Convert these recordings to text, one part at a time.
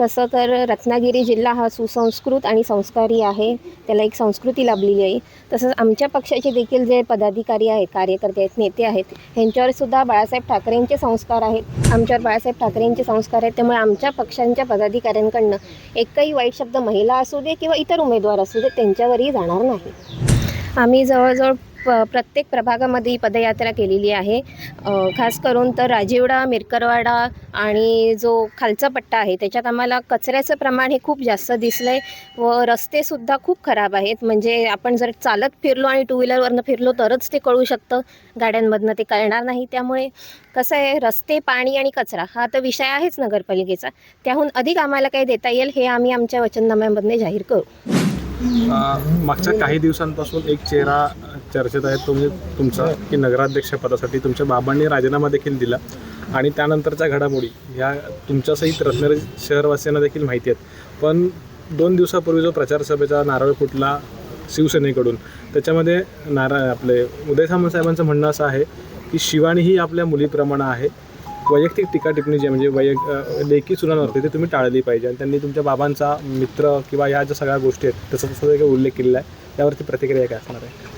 तसं तर रत्नागिरी जिल्हा हा सुसंस्कृत आणि संस्कारी आहे. त्याला एक संस्कृती लाभलेली आहे. तसंच आमच्या पक्षाचे देखील जे पदाधिकारी आहेत कार्यकर्ते आहेत नेते आहेत ह्यांच्यावर सुद्धा बाळासाहेब ठाकरेंचे संस्कार आहेत. आमच्यावर बाळासाहेब ठाकरेंचे संस्कार आहेत. त्यामुळे आमच्या पक्षांच्या पदाधिकाऱ्यांकडनं एकही वाईट शब्द महिला असू दे किंवा इतर उमेदवार असू दे त्यांच्यावरही जाणार नाही. आम्ही जवळजवळ प प्रत्येक प्रभागामध्ये ही पदयात्रा केलेली आहे. खास करून तर राजीवडा मिरकरवाडा आणि जो खालचा पट्टा आहे त्याच्यात आम्हाला कचऱ्याचं प्रमाण हे खूप जास्त दिसलं आहे व रस्तेसुद्धा खूप खराब आहेत. म्हणजे आपण जर चालत फिरलो आणि टू व्हीलरवरनं फिरलो तरच ते कळू शकतं. गाड्यांमधनं ते कळणार नाही. त्यामुळे कसं आहे रस्ते पाणी आणि कचरा हा तर विषय आहेच नगरपालिकेचा. त्याहून अधिक आम्हाला काही देता येईल हे आम्ही आमच्या वचननाम्यामधने जाहीर करू. मागच्या काही दिवसांपासून एक चेहरा चर्चेत आहे तो म्हणजे तुमचा की नगराध्यक्षपदासाठी तुमच्या बाबांनी राजीनामा देखील दिला. आणि त्यानंतरच्या घडामोडी ह्या तुमच्यासहित रत्नागिरी शहरवासियांना देखील माहिती आहेत. पण दोन दिवसापूर्वी जो प्रचार सभेचा नारळ फुटला शिवसेनेकडून त्याच्यामध्ये नारा आपले उदय सामंत साहेबांचं म्हणणं असं आहे की शिवानी ही आपल्या मुलीप्रमाणे आहे. वैयक्तिक टीका टिप्पणी जी म्हणजे वैयक लेखी सुनावरती ते तुम्ही टाळली पाहिजे आणि त्यांनी तुमच्या बाबांचा मित्र किंवा ह्या ज्या सगळ्या गोष्टी आहेत तसं तसं काही उल्लेख केलेला आहे. त्यावरती प्रतिक्रिया काय असणार आहे?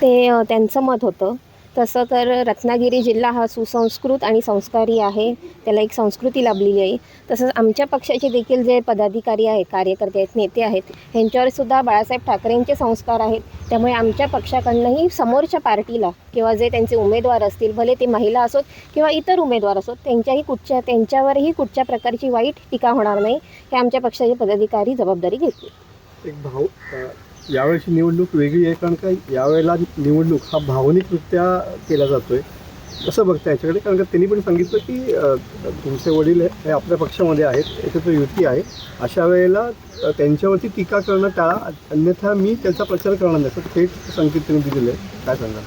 ते त्यांचं मत होतं. तसं तर रत्नागिरी जिल्हा हा सुसंस्कृत आणि संस्कारी आहे. त्याला एक संस्कृती लाभलेली आहे. तसंच आमच्या पक्षाचे देखील जे पदाधिकारी आहेत कार्यकर्ते आहेत नेते आहेत ह्यांच्यावर सुद्धा बाळासाहेब ठाकरेंचे संस्कार आहेत. त्यामुळे आमच्या पक्षाकडनंही समोरच्या पार्टीला किंवा जे त्यांचे उमेदवार असतील भले ते महिला असोत किंवा इतर उमेदवार असोत त्यांच्याही कुठच्या त्यांच्यावरही कुठच्या प्रकारची वाईट टीका होणार नाही हे आमच्या पक्षाचे पदाधिकारी जबाबदारी घेतील. एक भाव यावेळेची निवडणूक वेगळी आहे कारण का यावेळेला निवडणूक हा भावनिकरित्या केला जातो आहे कसं बघता याच्याकडे? कारण का त्यांनी पण सांगितलं की तुमचे वडील हे हे आपल्या पक्षामध्ये आहेत एकत्र युती आहे. अशा वेळेला त्यांच्यावरती टीका करणं टाळा अन्यथा मी त्याचा प्रचार करणार नाही. असं थेट संकेत त्यांनी दिलेलं आहे काय सांगा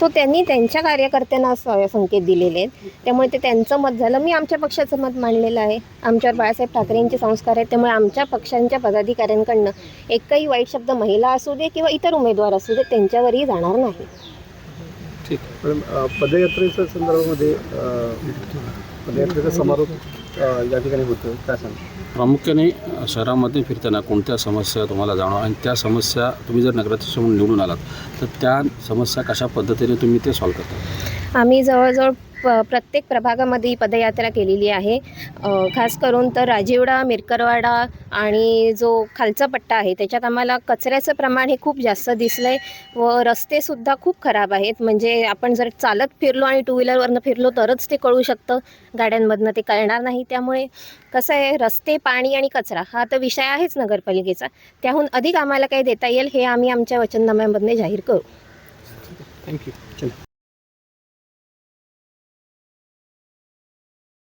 तो त्यांनी त्यांच्या कार्यकर्त्यांना संकेत दिलेले आहेत. त्यामुळे ते त्यांचं मत झालं. मी आमच्या पक्षाचं मत मांडलेलं आहे. आमच्यावर बाळासाहेब ठाकरेंचे संस्कार आहेत. त्यामुळे आमच्या पक्षांच्या पदाधिकाऱ्यांकडनं एकही वाईट शब्द महिला असू दे किंवा इतर उमेदवार असू दे त्यांच्यावरही जाणार नाही. ठीक. पदयात्रेच्या संदर्भामध्ये पदयात्रेचा समारोप या ठिकाणी होतो काय सांगा? प्रामुख्याने शहरामध्ये फिरताना कोणत्या समस्या तुम्हाला जाणव आणि त्या समस्या तुम्ही जर नगराध्यक्ष म्हणून निवडून आलात तर त्या समस्या कशा पद्धतीने तुम्ही ते सॉल्व्ह करता? आम्ही जवळजवळ प प्रत्येक प्रभागामध्ये ही पदयात्रा केलेली आहे. खास करून तर राजीवडा मिरकरवाडा आणि जो खालचा पट्टा आहे त्याच्यात आम्हाला कचऱ्याचं प्रमाण हे खूप जास्त दिसलं आहे व रस्तेसुद्धा खूप खराब आहेत. म्हणजे आपण जर चालत फिरलो आणि टू व्हीलरवरनं फिरलो तरच ते कळू शकतं. गाड्यांमधनं ते कळणार नाही. त्यामुळे कसं आहे रस्ते पाणी आणि कचरा हा तर विषय आहेच नगरपालिकेचा. त्याहून अधिक आम्हाला काही देता येईल हे आम्ही आमच्या वचननाम्यामधने जाहीर करू. थँक्यू चला.